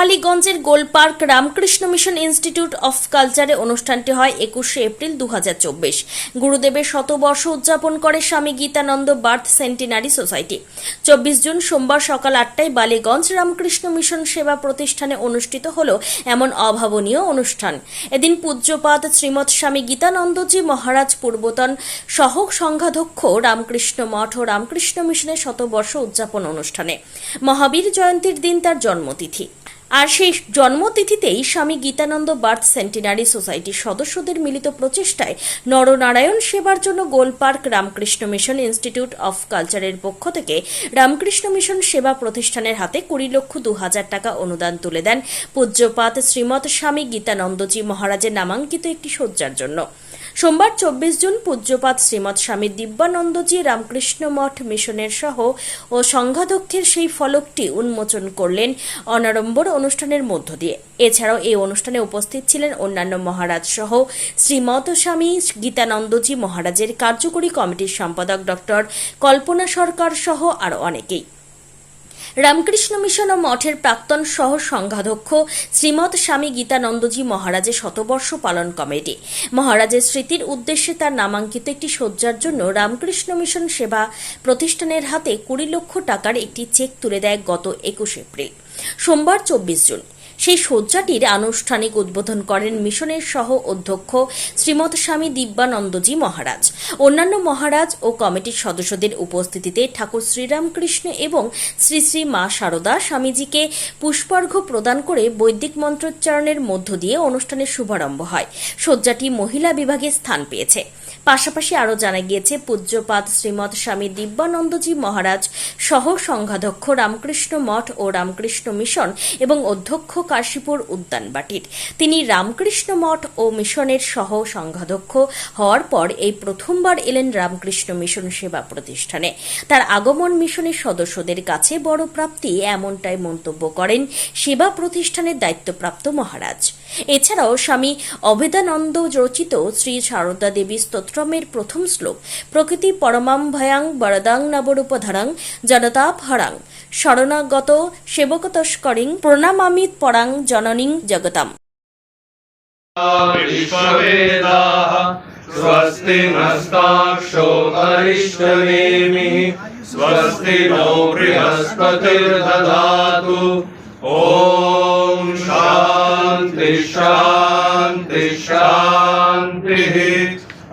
বালিগঞ্জের Golpark Ramakrishna mission institute of কালচারে অনুষ্ঠানটি হয় একুশে এপ্রিল দু হাজার চব্বিশ। গুরুদেবের শতবর্ষ উদযাপন করে Swami Gitananda birth centenary society. চব্বিশ জুন সোমবার সকাল আটটায় বালিগঞ্জ রামকৃষ্ণ মিশন সেবা প্রতিষ্ঠানে অনুষ্ঠিত হল এমন অভাবনীয় অনুষ্ঠান। এদিন পূজ্যপাদ শ্রীমৎ স্বামী গীতানন্দজি মহারাজ পূর্বতন সহ সংঘাধ্যক্ষ রামকৃষ্ণ মঠ ও রামকৃষ্ণ মিশনের শতবর্ষ উদযাপন অনুষ্ঠানে। মহাবীর জয়ন্তীর দিন তার জন্মতিথি। আর সেই জন্মতিথিতেই স্বামী গীতানন্দ বার্থ সেন্টিনারি সোসাইটির সদস্যদের মিলিত প্রচেষ্টায় নরনারায়ণ সেবার জন্য Golpark Ramakrishna mission institute of কালচারের পক্ষ থেকে রামকৃষ্ণ মিশন সেবা প্রতিষ্ঠানের হাতে কুড়ি লক্ষ দু হাজার টাকা অনুদান তুলে দেন। পূজ্যপাত শ্রীমৎ স্বামী গীতানন্দজি মহারাজের নামাঙ্কিত একটি শয্যার জন্য। সোমবার চব্বিশ জুন পূজ্যপাত শ্রীমৎ স্বামী দিব্যানন্দজি রামকৃষ্ণ মঠ মিশনের সহ ও সংঘাধ্যক্ষের সেই ফলকটি উন্মোচন করলেন অনাড়ম্বর অনুষ্ঠানের মধ্য দিয়ে। এছাড়াও এই অনুষ্ঠানে উপস্থিত ছিলেন অন্যান্য মহারাজ সহ শ্রীমত স্বামী গীতানন্দজি মহারাজের কার্যকরী কমিটির সম্পাদক ডক্টর কল্পনা সরকার সহ আরও অনেকেই। রামকৃষ্ণ মিশন ও মঠের প্রাক্তন সহ সংঘাধ্যক্ষ শ্রীমৎ স্বামী গীতানন্দজি মহারাজের শতবর্ষ পালন কমিটি। মহারাজের স্মৃতির উদ্দেশ্যে তার নামাঙ্কিত একটি শয্যার জন্য রামকৃষ্ণ মিশন সেবা প্রতিষ্ঠানের হাতে কুড়ি লক্ষ টাকার একটি চেক তুলে দেয় গত একুশ এপ্রিল। সোমবার চব্বিশ জুন। সেই শয্যাটির আনুষ্ঠানিক উদ্বোধন করেন মিশনের সহ অধ্যক্ষ শ্রীমৎ স্বামী দিব্যানন্দজি মহারাজ। অন্যান্য মহারাজ ও কমিটির সদস্যদের উপস্থিতিতে ঠাকুর শ্রীরামকৃষ্ণ এবং শ্রী শ্রী মা শারদা স্বামীজিকে পুষ্পার্ঘ্য প্রদান করে বৈদিক মন্ত্রোচ্চারণের মধ্য দিয়ে অনুষ্ঠানের শুভারম্ভ হয়। শয্যাটি মহিলা বিভাগে স্থান পেয়েছে। পাশাপাশি আরও জানা গিয়েছে, পূজ্যপাদ শ্রীমৎ স্বামী দিব্যানন্দজি মহারাজ সহ সংঘাধ্যক্ষ রামকৃষ্ণ মঠ ও রামকৃষ্ণ মিশন এবং অধ্যক্ষ কাশীপুর উদ্যানবাটির তিনি রামকৃষ্ণ মঠ ও মিশনের সহ সংঘাধ্যক্ষ হওয়ার পর এই প্রথমবার এলেন রামকৃষ্ণ মিশন সেবা প্রতিষ্ঠানে। তার আগমন মিশনের সদস্যদের কাছে বড় প্রাপ্তি এমনটাই মন্তব্য করেন সেবা প্রতিষ্ঠানের দায়িত্বপ্রাপ্ত মহারাজ। এছাড়াও স্বামী অভেদানন্দ রচিত শ্রী শারদা দেবী স্তোত্রমের প্রথম শ্লোক প্রকৃতি পরমাম ভয়াং বরদাং নবরূপধারাং জনতাপ হরাং শরণাগত সেবকতস্করিং প্রণামামিত পরাং জননীং জগতাম विश्ववेदाः स्वस्ति नस्ताक्षो अरिष्टनेमिः स्वस्ति नो बृहस्पतिर्दधातु ॐ शान्ति शान्ति शान्तिः।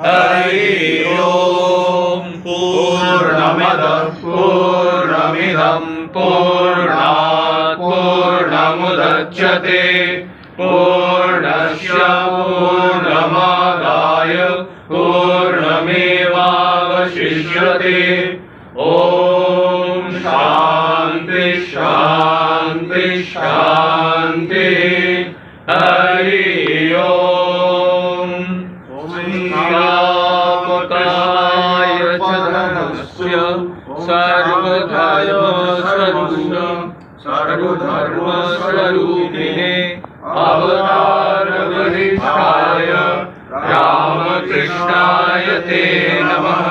हरि ॐ पूर्णमदः पूर्णमिदम् पूर्णात् पूर्णमुदच्यते पूर्णस्य पूर्णमादाय पूर्णमेवावशिष्यते। ॐ शांति। हरि ओम। शिवाय धनस्य सर्वधर्मसरुण सर्वधर्मस्वरूपिणे अवतारवरिष्ठाय रामकृष्णाय ते नमः।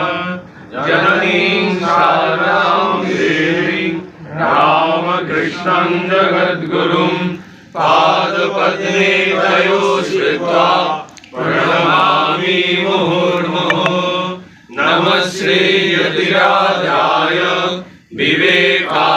जननीं शारदां देवीं राम रामकृष्णं जगद्गुरुं पादपद्मे तयो श्रित्वा प्रणमामि मुहुर्मुहुः नमः श्रीयतिराजाय विवेकानन्दसूरये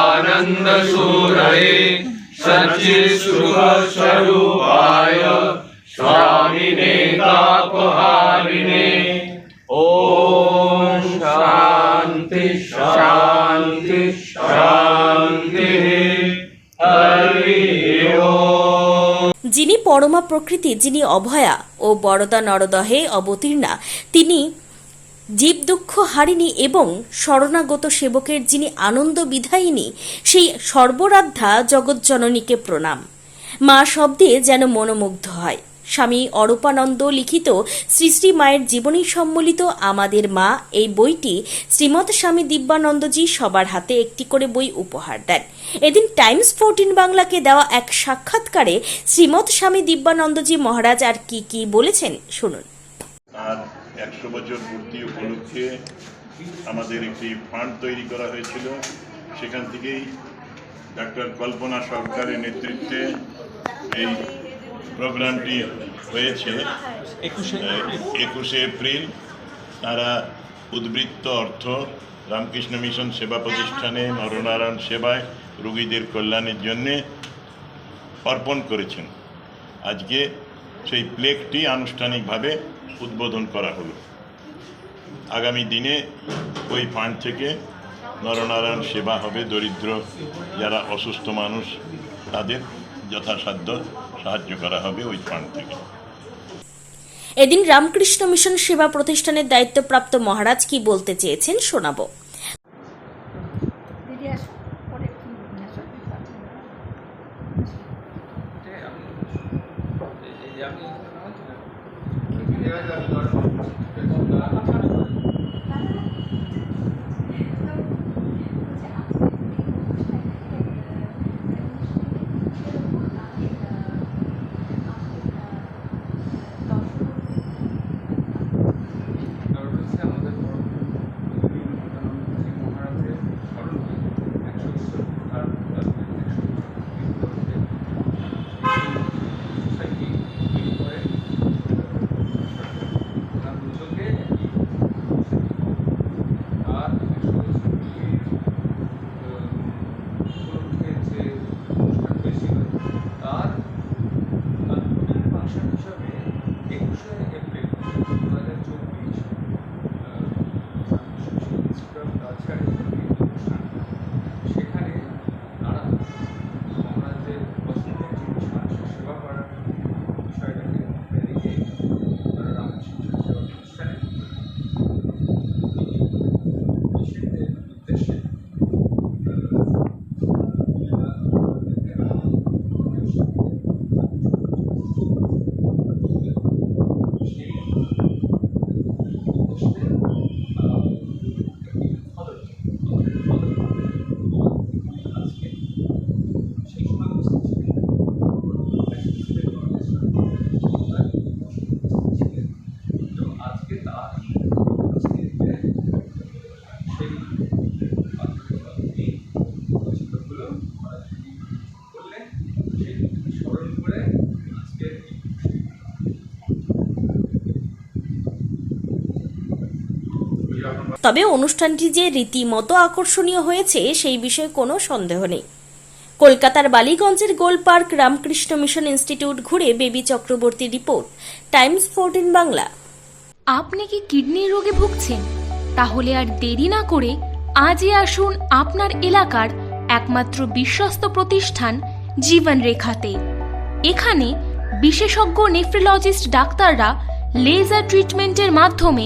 পরমা প্রকৃতি, যিনি অভয়া ও বরদা নরদহে অবতীর্ণা, তিনি জীব দুঃখ হারিণী এবং শরণাগত সেবকের যিনি আনন্দ বিধায়িনী, সেই সর্বরাধ্যা জগৎজননীকে প্রণাম। মা শব্দে যেন মনোমুগ্ধ হয়। স্বামী অরূপানন্দ লিখিত শ্রী শ্রী মায়ের জীবনী সম্বলিত আমাদের মা এই বইটি শ্রীমৎ স্বামী দিব্যানন্দজি সবার হাতে একটি করে বই উপহার দেন। এদিন টাইমস ফোরটিন বাংলাকে দেওয়া এক সাক্ষাৎকারে শ্রীমৎ স্বামী দিব্যানন্দজি মহারাজ আর কি কি বলেছেন শুনুন। তার একশো বছর পূর্তি উপলক্ষে আমাদের একটি ফান্ড তৈরি করা হয়েছিল। সেখান থেকেই ডাক্তার কল্পনা সরকারের নেতৃত্বে এই প্রোগ্রামটি হয়েছে একুশে এপ্রিল। তারা উদ্বৃত্ত অর্থ রামকৃষ্ণ মিশন সেবা প্রতিষ্ঠানে নরনারায়ণ সেবায় রুগীদের কল্যাণের জন্যে অর্পণ করেছেন। আজকে সেই প্লেকটি আনুষ্ঠানিকভাবে উদ্বোধন করা হলো। আগামী দিনে ওই ফান্ড থেকে নরনারায়ণ সেবা হবে। দরিদ্র যারা অসুস্থ মানুষ তাদের যথাসাধ্য সাহায্য করা হবে ওই ফান্ড থেকে। এদিন রামকৃষ্ণ মিশন সেবা প্রতিষ্ঠানের দায়িত্বপ্রাপ্ত মহারাজ কি বলতে চেয়েছেন শোনাবো। তবে অনুষ্ঠানটি যে রীতিমতো আকর্ষণীয় হয়েছে, সেই বিষয়ে কোনো সন্দেহ নেই। কলকাতার বালিগঞ্জের গোল পার্ক রামকৃষ্ণ মিশন ইনস্টিটিউট ঘুরে Baby Chakraborty report, Times fourteen Bangla. আপনি কি কিডনি রোগে ভুগছেন? তাহলে আর দেরি না করে আজই আসুন আপনার এলাকার একমাত্র বিশ্বস্ত প্রতিষ্ঠান জীবন রেখাতে এখানে বিশেষজ্ঞ নেফ্রোলজিস্ট ডাক্তাররা লেজার ট্রিটমেন্টের মাধ্যমে